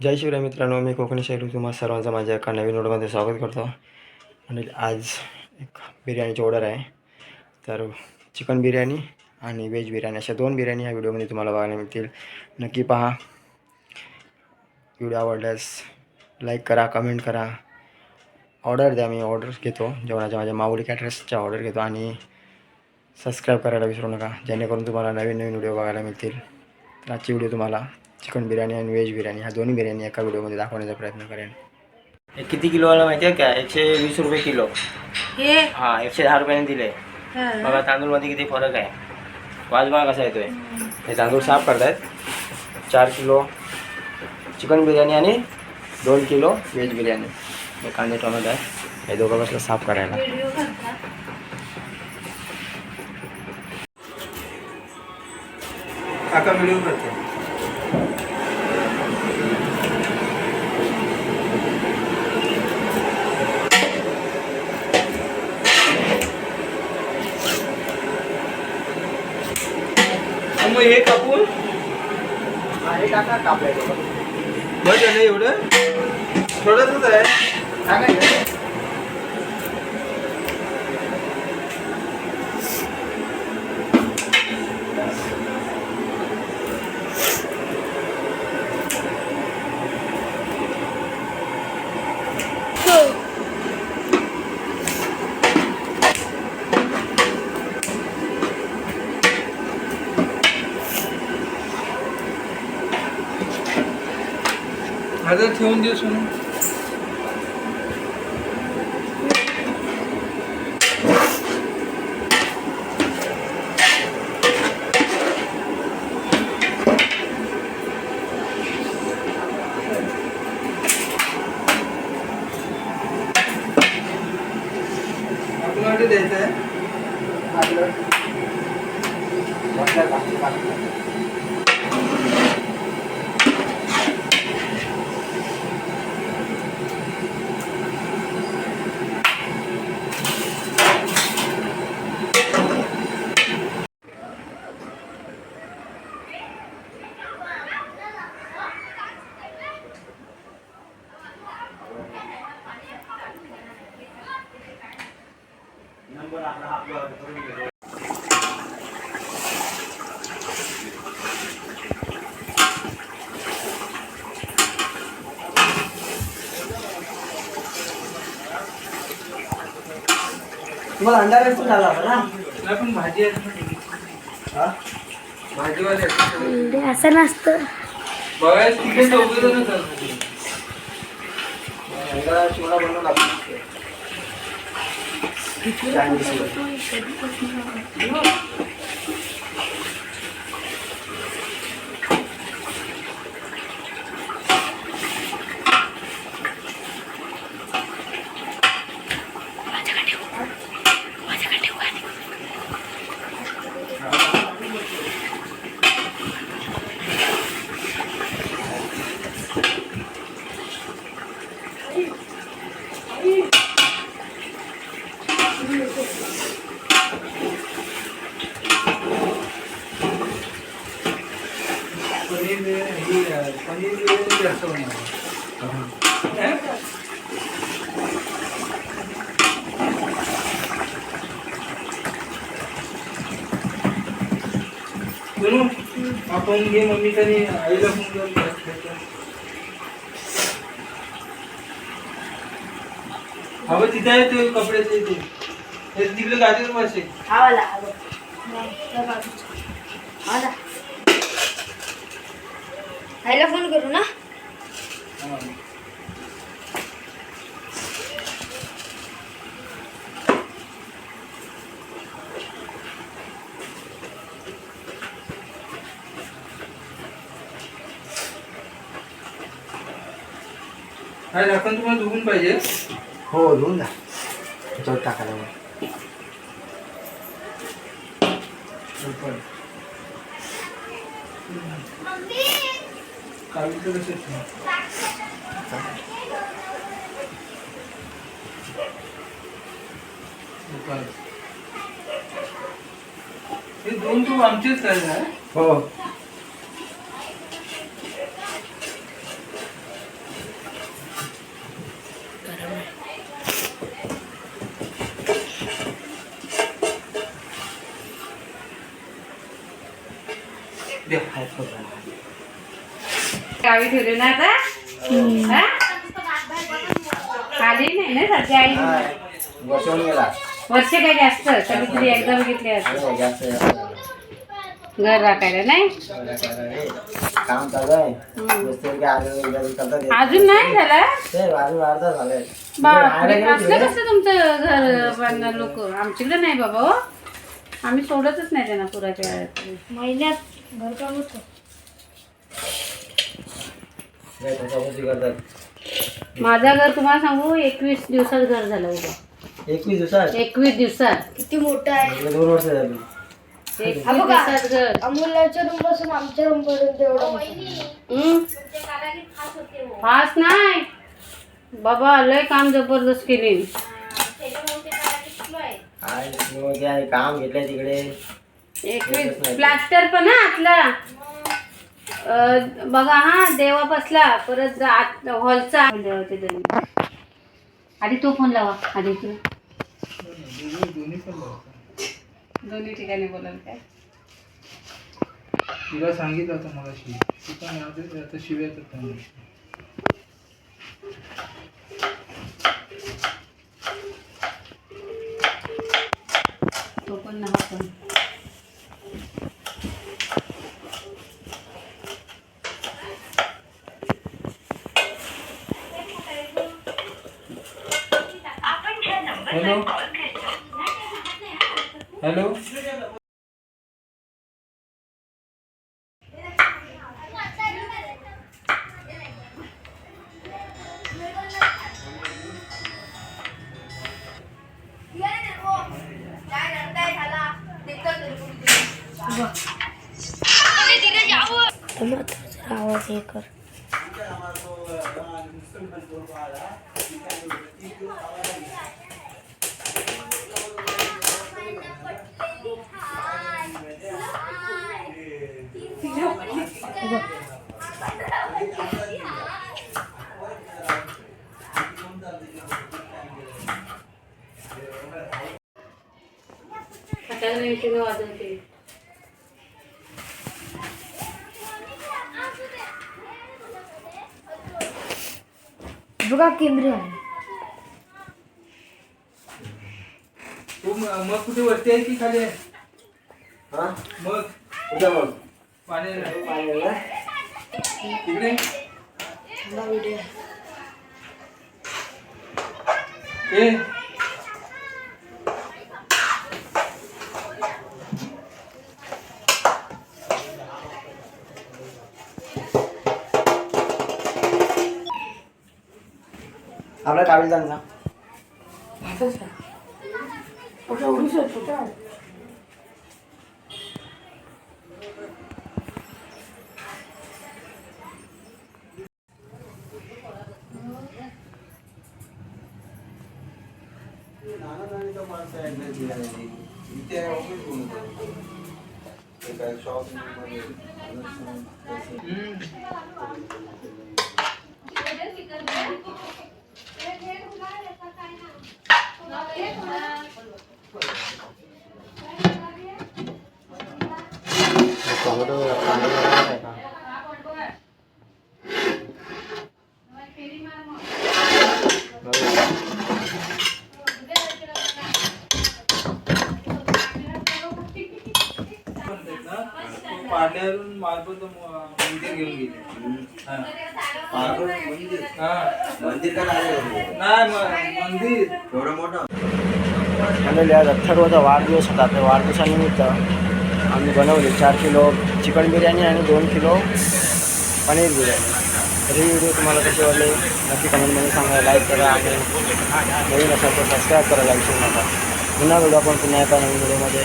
जय शिवराय मित्रांनो मी कोकणी शैली तुम्हाला सर्वांचं माझ्या एका नवीन व्हिडिओमध्ये स्वागत करतो. आणि आज एक बिर्याणीची ऑर्डर आहे. तर चिकन बिर्याणी आणि व्हेज बिर्याणी अशा दोन बिर्याणी ह्या व्हिडिओमध्ये तुम्हाला बघायला मिळतील. नक्की पहा. व्हिडिओ आवडल्यास लाईक करा कमेंट करा. ऑर्डर द्या मी ऑर्डर घेतो. जेवणाच्या माझ्या माऊली कॅटरेसच्या ऑर्डर घेतो. आणि सबस्क्राईब करायला विसरू नका. जेणेकरून तुम्हाला नवीन नवीन व्हिडिओ बघायला मिळतील. तर आजची व्हिडिओ तुम्हाला चिकन बिर्याणी आणि व्हेज बिर्याणी ह्या दोन्ही बिर्याणी एका व्हिडिओमध्ये दाखवण्याचा प्रयत्न करेन. हे किती किलोवाला माहिती आहे का? एकशे वीस रुपये किलो. हे? हां एकशे दहा रुपयाने दिले. हा. बघा तांदूळमध्ये किती फरक आहे. वाज बघा कसा येतोय. हे तांदूळ साफ करतायत. चार किलो चिकन बिर्याणी आणि दोन किलो व्हेज बिर्याणी. हे कांदे टोमॅटो आहे हे दोघं बसलं साफ करायला. व्हिडिओ करता काका व्हिडिओ करतो मग हे कापून? हे टाका कापले बस झालं एवढं? थोडंच आहे. आता ठेवून दे सोनू आपल्याला द्यायचं आहे तुम्हाला अंडा राईस पण झाला होता ना? पण भाजी आहे हा? भाजीवाले असं नसतं. बघायला तिकडे. अंडा चिवडा बनवून लागतो पनीर बिर्याणी ही, अं, पनीर बिर्याणी जास्त बनवणार. सोनू, आपण घे मम्मीचा आणि आईला फोन करून अबे तिथे आहे ते कपड्याचे ते ते तिकडे बसे आवाला आवाला. आईला फोन करू ना? काय तुम्हाला दुखून पाहिजे. हो धुवून जा. त्याच्यावर टाकायला मग. आहे? हे दोन तू आमचेच काय ना? हो. गावी ठेवले ना आता? हा? खाली नाही ना सध्या आई? वर्ष काय जास्त? कधीतरी एकदम घेतले. घर राखायला नाही? आले हे. अजून नाही झालं? बापरे कसं तुमचं घर बांधणार लोक? आमच्याकडे नाही बाबा हो. आम्ही सोडतच नाही त्यांना पुराच्या महिन्यात घरकाम करतात माझं घर तुम्हाला सांगू एकवीस दिवसात घर झालं उभं एकवीस दिवसात? एकवीस दिवसात. किती मोठं आहे? म्हणजे दोन वर्ष झाली. हा रूमपासून आमच्या रूम पर्यंत एवढं. हम्म? फास्ट नाही. बाबा लय काम जबरदस्त केली. काम घेतलंय तिकडे. एकवीस. प्लास्टर पण हा आतला. बघा हा देवा बसला. परत आत हॉलचा. दोन्ही. आधी तो फोन लावा. आधी तुला दोन्ही ठिकाणी बोलाल काय? तिला सांगितलं होतं मला शिव ती पण आता शिव्या तर. तो पण नहा जरा आवाज हे कर हाताला बघा केंद्रीय आहे तू म- मग कुठे वरती आहे की खाली आहे? हा? मग. कुठं मग पाण्याला पाहिलं? तिकडे ए আমরা কাবিল দান না ওটা উড়িষ্যা কোথায় Mm. आपल्या कावील जाण ना म्हणतात ना तो पाण्यावरून मार्फत म- मंदिर घेऊन गेले हा. हा. मंदिर का लागलं नाही म- मंदिर एवढं मोठं म्हणजे आज अथर्वचा वाढदिवस होता त्या वाढदिवसानिमित्त आम्ही बनवली. चार किलो चिकन बिर्याणी आणि दोन किलो पनीर बिर्याणी. तर ही व्हिडिओ तुम्हाला कसे वाटली? नक्की कमेंटमध्ये सांगा. लाईक करा आणि नवीन असाल तर सबस्क्राईब करायला विसरू नका पुन्हा व्हिडिओ आपण पुन्हा एका नवीन व्हिडिओमध्ये